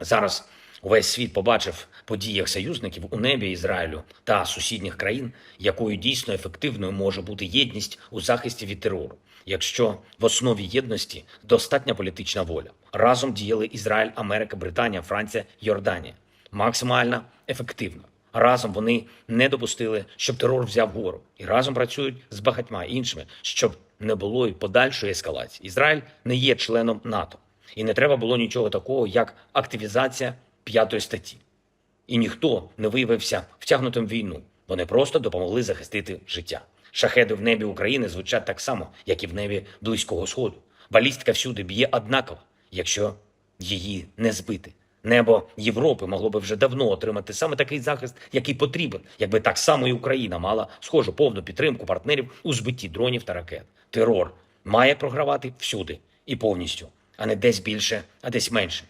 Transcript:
Зараз увесь світ побачив подіях союзників у небі Ізраїлю та сусідніх країн, якою дійсно ефективною може бути єдність у захисті від терору, якщо в основі єдності достатня політична воля. Разом діяли Ізраїль, Америка, Британія, Франція, Йорданія. Максимально ефективно. Разом вони не допустили, щоб терор взяв гору, і разом працюють з багатьма іншими, щоб не було і подальшої ескалації. Ізраїль не є членом НАТО, і не треба було нічого такого, як активізація п'ятої статті. І ніхто не виявився втягнутим в війну. Вони просто допомогли захистити життя. Шахеди в небі України звучать так само, як і в небі Близького Сходу. Балістика всюди б'є однаково, якщо її не збити. Небо Європи могло би вже давно отримати саме такий захист, який потрібен, якби так само і Україна мала схожу повну підтримку партнерів у збитті дронів та ракет. Терор має програвати всюди і повністю, а не десь більше, а десь менше.